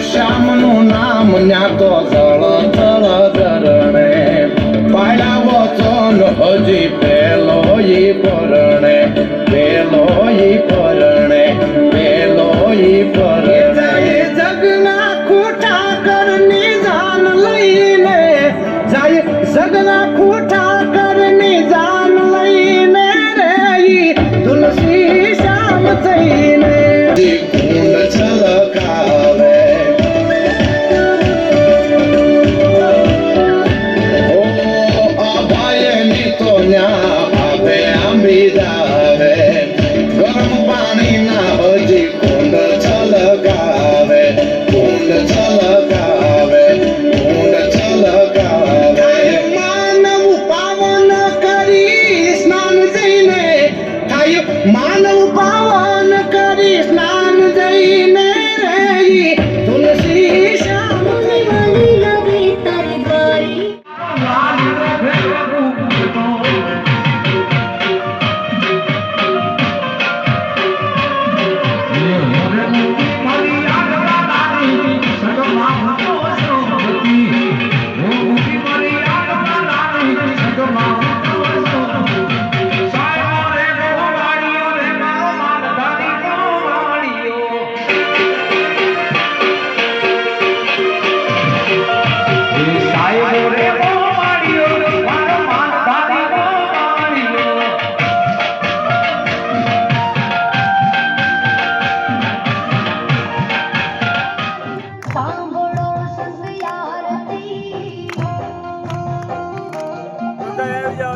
શ્યામનું નામ ન્યા તો જળ જળ ધરણે પાડાવો ચોન, હજી પેલો ઈ પરણે. પેલો ઈ પરણે, પેલો ઈ પરણે. જગના જગના ખોટા You. Come on.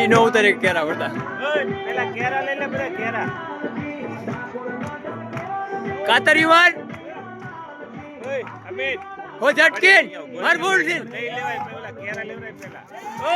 ઈ નો ઉતારે કેરા વળતા. પેલા કેરા લઈ લે બધા કેરા. કાતર ઓય અમિત. હો ઝટકીન માર ભૂલથી લઈ લેવાય પેલા કેરા લેવરાય પેલા. ઓ